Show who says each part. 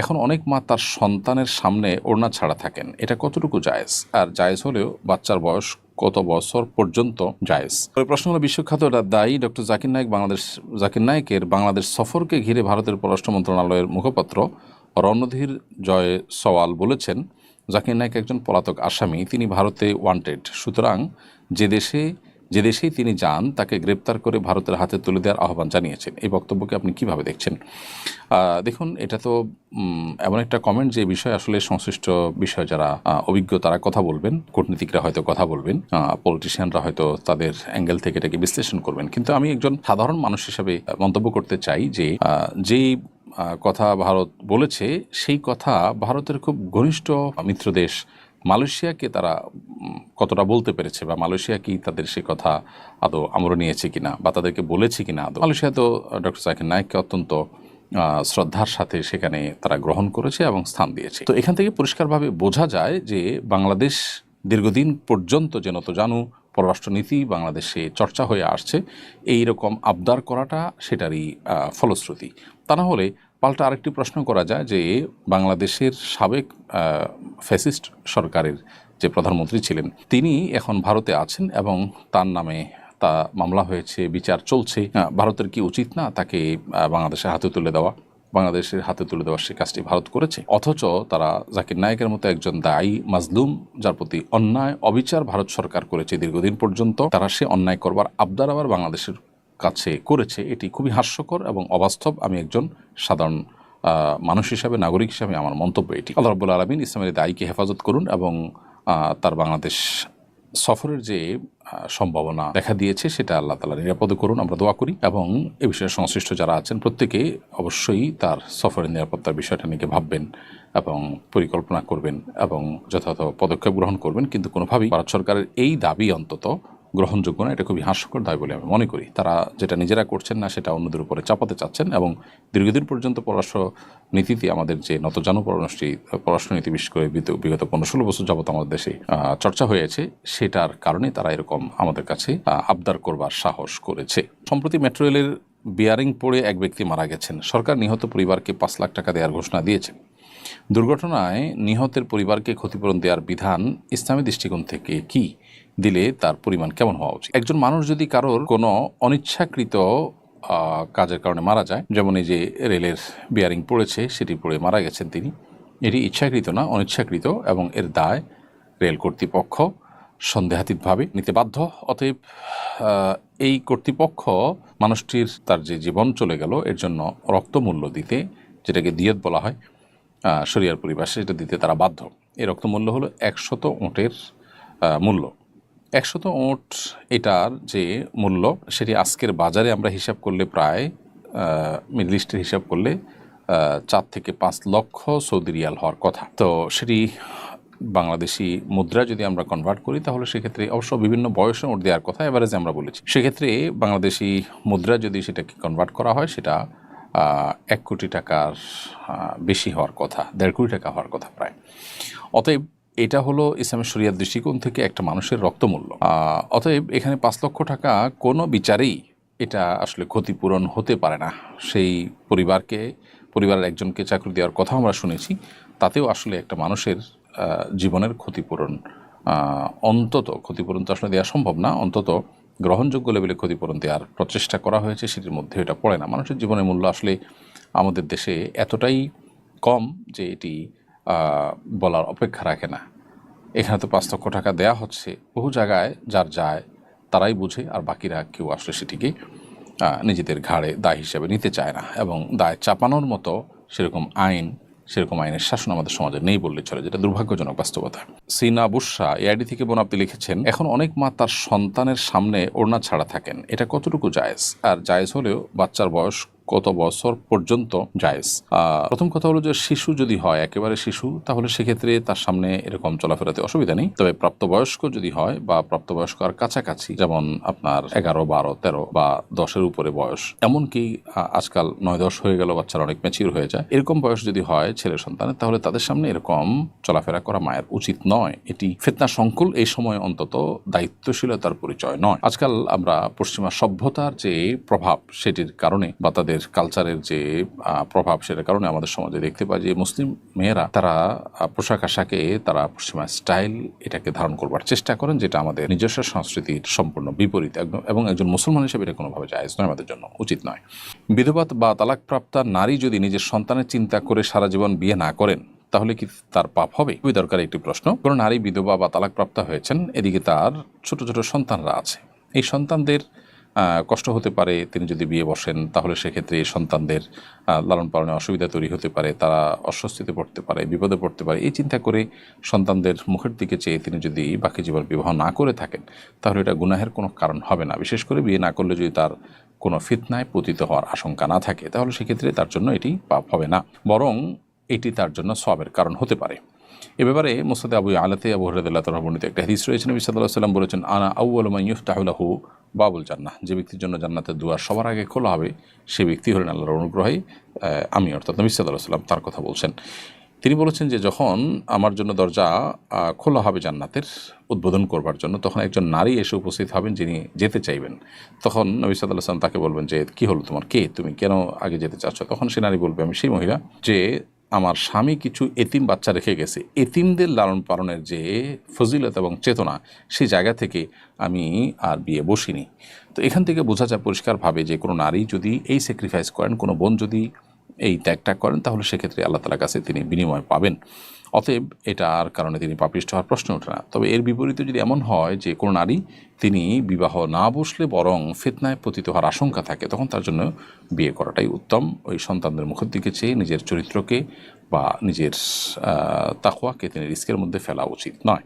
Speaker 1: এখন অনেক মা তার সন্তানের সামনে ওড়না ছাড়া থাকেন। এটা কতটুকু জায়েজ? আর জায়েজ হলেও বাচ্চার বয়স কত বছর পর্যন্ত জায়েজ? ওই প্রশ্ন হলো বিশ্বখ্যাত দায়ী ডক্টর জাকির নায়ক বাংলাদেশ, জাকির নায়কের বাংলাদেশ সফরকে ঘিরে ভারতের পররাষ্ট্র মন্ত্রণালয়ের মুখপাত্র রণধীর জয় সওয়াল বলেছেন, জাকির নায়েক একজন পলাতক আসামি। তিনি ভারতে ওয়ান্টেড সুতরাং যে দেশে যে দেশেই তিনি যান, তাকে গ্রেপ্তার করে ভারতের হাতে তুলে দেওয়ার আহ্বান জানিয়েছেন। এই বক্তব্যকে আপনি কীভাবে দেখছেন? দেখুন, এটা তো এমন একটা কমেন্ট যে বিষয়ে আসলে সংশ্লিষ্ট বিষয় যারা অভিজ্ঞ তারা কথা বলবেন, কূটনীতিকরা হয়তো কথা বলবেন পলিটিশিয়ানরা হয়তো তাদের অ্যাঙ্গেল থেকে এটাকে বিশ্লেষণ করবেন। কিন্তু আমি একজন সাধারণ মানুষ হিসাবে মন্তব্য করতে চাই যে যেই কথা ভারত বলেছে, সেই কথা ভারতের খুব ঘনিষ্ঠ মিত্র দেশ মালয়েশিয়াকে তারা কতটা বলতে পেরেছে বা মালয়েশিয়া কি তাদের সে কথা আদৌ আমলে নিয়েছে কিনা বা তাদেরকে বলেছে কিনা আদৌ? মালয়েশিয়া তো ডক্টর জাকির নায়েককে অত্যন্ত শ্রদ্ধার সাথে সেখানে তারা গ্রহণ করেছে এবং স্থান দিয়েছে। তো এখান থেকে পরিষ্কারভাবে বোঝা যায় যে বাংলাদেশ দীর্ঘদিন পর্যন্ত যে জানু পররাষ্ট্রনীতি বাংলাদেশে চর্চা হয়ে আসছে এই রকম আবদার করাটা সেটারই ফলশ্রুতি। তা না হলে পাল্টা আরেকটি প্রশ্ন করা যায় যে বাংলাদেশের সাবেক ফ্যাসিস্ট সরকারের যে প্রধানমন্ত্রী ছিলেন, তিনি এখন ভারতে আছেন এবং তার নামে তা মামলা হয়েছে, বিচার চলছে। ভারতের কি উচিত না তাকে বাংলাদেশের হাতে তুলে দেওয়া? বাংলাদেশের হাতে তুলে দেওয়ার সে কাজটি ভারত করেছে। অথচ তারা জাকির নায়কের মতো একজন দায়ী মাজলুম, যার প্রতি অন্যায়, অবিচার ভারত সরকার করেছে দীর্ঘদিন পর্যন্ত, তারা সে অন্যায় করবার আবদার আবার বাংলাদেশের কাছে করেছে, এটি খুবই হাস্যকর এবং অবাস্তব। আমি একজন সাধারণ মানুষ হিসাবে, নাগরিক হিসাবে আমার মন্তব্য এটি। আল্লাহ রব্বুল আলমিন ইসলামের দায়ীকে হেফাজত করুন এবং তার বাংলাদেশ সফরের যে সম্ভাবনা দেখা দিয়েছে, সেটা আল্লাহ তালা নিরাপদে করুন। আমরা দোয়া করি এবং এ বিষয়ে সংশ্লিষ্ট যারা আছেন, প্রত্যেকে অবশ্যই তার সফরের নিরাপত্তার বিষয়টা নিয়ে ভাববেন এবং পরিকল্পনা করবেন এবং যথাযথ পদক্ষেপ গ্রহণ করবেন। কিন্তু কোনোভাবেই ভারত সরকারের এই দাবি অন্তত গ্রহণযোগ্য না, এটা খুবই হাস্যকর দায় বলে আমি মনে করি। তারা যেটা নিজেরা করছেন না, সেটা অন্যদের উপরে চাপাতে চাচ্ছেন এবং দীর্ঘদিন পর্যন্ত পররাষ্ট্র নীতিতে আমাদের যে নতজানু পররাষ্ট্র পররাষ্ট্রনীতি বিশেষ করে বিগত পনেরো ষোলো বছর যাবত আমাদের দেশে চর্চা হয়েছে, সেটার কারণে তারা এরকম আমাদের কাছে আবদার করবার সাহস করেছে। সম্প্রতি মেট্রো রেলের বিয়ারিং পড়ে এক ব্যক্তি মারা গেছেন। সরকার নিহত পরিবারকে পাঁচ লাখ টাকা দেওয়ার ঘোষণা দিয়েছে। দুর্ঘটনায় নিহতের পরিবারকে ক্ষতিপূরণ দেওয়ার বিধান ইসলামী দৃষ্টিকোণ থেকে কি? দিলে তার পরিমাণ কেমন হওয়া উচিত? একজন মানুষ যদি কারোর কোনো অনিচ্ছাকৃত কাজের কারণে মারা যায়, যেমন এই যে রেলের বিয়ারিং পড়েছে, সেটি পড়ে মারা গেছেন তিনি, এটি ইচ্ছাকৃত না অনিচ্ছাকৃত এবং এর দায় রেল কর্তৃপক্ষ সন্দেহাতীতভাবে নিতে বাধ্য? অতএব এই কর্তৃপক্ষ মানুষটির তার যে জীবন চলে গেল, এর জন্য রক্তমূল্য দিতে, যেটাকে দিয়ত বলা হয় শরিয়ার পরিভাষায় এটা দিতে তারা বাধ্য। এই রক্তমূল্য হলো একশত ওঁটের মূল্য। একশত ওঁট এটার যে মূল্য, সেটি আজকের বাজারে আমরা হিসাব করলে প্রায় মিডল ইস্টের হিসাব করলে চার থেকে পাঁচ লক্ষ সৌদি রিয়াল হওয়ার কথা। তো সেটি বাংলাদেশি মুদ্রা যদি আমরা কনভার্ট করি, তাহলে সেক্ষেত্রে অবশ্য বিভিন্ন বয়সে ওট দেওয়ার কথা এভারেজে আমরা বলেছি। সেক্ষেত্রে বাংলাদেশি মুদ্রা যদি সেটাকে কনভার্ট করা হয়, সেটা এক কোটি টাকার বেশি হওয়ার কথা, দেড় কোটি টাকা হওয়ার কথা প্রায়। অতএব এটা হলো ইসলামের শরিয়ার দৃষ্টিকোণ থেকে একটা মানুষের রক্তমূল্য। অতএব এখানে পাঁচ লক্ষ টাকা কোনো বিচারেই এটা আসলে ক্ষতিপূরণ হতে পারে না। সেই পরিবারকে, পরিবারের একজনকে চাকরি দেওয়ার কথা আমরা শুনেছি, তাতেও আসলে একটা মানুষের জীবনের ক্ষতিপূরণ অন্তত, ক্ষতিপূরণ তো আসলে দেওয়া সম্ভব না, অন্তত গ্রহণযোগ্য লেভেলে ক্ষতিপূরণ দেওয়ার প্রচেষ্টা করা হয়েছে, সেটির মধ্যে এটা পড়ে না। মানুষের জীবনের মূল্য আসলে আমাদের দেশে এতটাই কম যে এটি বলার অপেক্ষা রাখে না। এখানে তো পাঁচ লক্ষ টাকা দেয়া হচ্ছে। বহু জায়গায় যার যায়, তারাই বুঝে, আর বাকিরা কেউ আসলে সেটিকে নিজেদের ঘাড়ে দায় হিসেবে নিতে চায় না। এবং দায় চাপানোর মতো সেরকম আইন সেরকম আইনের শাসন আমাদের সমাজে নেই বললে চলে, যেটা দুর্ভাগ্যজনক বাস্তবতা। সিনা বুসা এআইডি থেকে বোন আপনি লিখেছেন, এখন অনেক মা তার সন্তানের সামনে ওড়না ছাড়া থাকেন। এটা কতটুকু জায়েজ? আর জায়েজ হলেও বাচ্চার বয়স কত বছর পর্যন্ত জায়েজ? প্রথম কথা হলো যে শিশু যদি হয়, একেবারে শিশু, তাহলে সেক্ষেত্রে তার সামনে এরকম চলাফেরাতে অসুবিধা নেই। তবে প্রাপ্তবয়স্ক যদি হয় বা প্রাপ্তবয়স্ক আর কাছাকাছি, যেমন আপনার এগারো, বারো, তেরো বা দশের উপরে বয়স, এমনকি আজকাল নয়, দশ হয়ে গেল বাচ্চারা অনেক ম্যাচিউর হয়ে যায়, এরকম বয়স যদি হয় ছেলে সন্তানের, তাহলে তাদের সামনে এরকম চলাফেরা করা মায়ের উচিত নয়। এটি ফেতনা সংকুল, এই সময় অন্তত দায়িত্বশীলতার পরিচয় নয়। আজকাল আমরা পশ্চিমা সভ্যতার যে প্রভাব, সেটির কারণে বা তাদের আমাদের কালচারের যে প্রভাব সেটার কারণে আমাদের সমাজে দেখতে পাই যে, মুসলিম মেয়েরা তারা পোশাক আশাকে তারা পশ্চিমা স্টাইল এটাকে ধারণ করবার চেষ্টা করেন, যেটা আমাদের নিজস্ব সংস্কৃতির সম্পূর্ণ বিপরীত। একদম, এবং একজন মুসলমান হিসেবে এটা কোনোভাবে জায়েজ নয়, আমাদের জন্য উচিত নয়। বিধবাত বা তালাকপ্রাপ্তা নারী যদি নিজের সন্তানের চিন্তা করে সারা জীবন বিয়ে না করেন, তাহলে কি তার পাপ হবে? খুবই দরকারি একটি প্রশ্ন। কোনো নারী বিধবা বা তালাকপ্রাপ্তা হয়েছেন, এদিকে তার ছোট ছোট সন্তানরা আছে। এই সন্তানদের কষ্ট হতে পারে, তিনি যদি বিয়ে বসেন, তাহলে সেক্ষেত্রে সন্তানদের লালন পালনে অসুবিধা তৈরি হতে পারে, তারা অস্বস্তিতে পড়তে পারে, বিপদে পড়তে পারে। এই চিন্তা করে সন্তানদের মুখের দিকে চেয়ে তিনি যদি বাকি জীবন বিবাহ না করে থাকেন, তাহলে এটা গুনাহের কোনো কারণ হবে না। বিশেষ করে বিয়ে না করলে যদি তার কোনো ফিতনায় পতিত হওয়ার আশঙ্কা না থাকে, তাহলে সেক্ষেত্রে তার জন্য এটি পাপ হবে না। বরং এটি তার জন্য সবের কারণ হতে পারে। এ ব্যাপারে মোসাদে আবু আলাতে আবু হরদুল্লাহ বর্ণিত একটা হাদিস রয়েছে। নবী সাল্লাম বলেছেন, আনা আউ্লমা ইউফতাহুল্লাহু বাবুল জান্না যে ব্যক্তির জন্য জান্নাতের দুয়ার সবার আগে খোলা হবে, সে ব্যক্তি হলেন আল্লাহর অনুগ্রহে আমি, অর্থাৎ নবী সাল্লাম তার কথা বলছেন। তিনি বলেছেন যে, যখন আমার জন্য দরজা খোলা হবে জান্নাতের উদ্বোধন করবার জন্য, তখন একজন নারী এসে উপস্থিত হবেন যিনি যেতে চাইবেন। তখন নবী সাল্লাহ সাল্লাম তাকে বলবেন যে, কি হলো তোমার? কে? তুমি কেন আগে যেতে চাচ্ছ? তখন সে নারী বলবে, আমি সেই মহিলা যে আমার স্বামী কিছু এতিম বাচ্চা রেখে গেছে। এতিমদের লালন পালনের যে ফজিলত এবং চেতনা সেই জায়গা থেকে আমি আর বিয়ে বসিনি। তো এখান থেকে বোঝা যায় পরিষ্কারভাবে যে কোনো নারী যদি এই স্যাক্রিফাইস করেন, কোনো বোন যদি এই ত্যাগটা করেন, তাহলে সেক্ষেত্রে আল্লাহ তালার কাছে তিনি বিনিময় পাবেন। অতএব এটার কারণে তিনি পাপিষ্ট হওয়ার প্রশ্ন ওঠে না। তবে এর বিপরীতে যদি এমন হয় যে কোনো নারী তিনি বিবাহ না বসলে বরং ফেতনায় পতিত হওয়ার আশঙ্কা থাকে, তখন তার জন্য বিয়ে করাটাই উত্তম। ওই সন্তানদের মুখের দিকে চেয়ে নিজের চরিত্রকে বা নিজের তাকুয়াকে তিনি রিস্কের মধ্যে ফেলা উচিত নয়।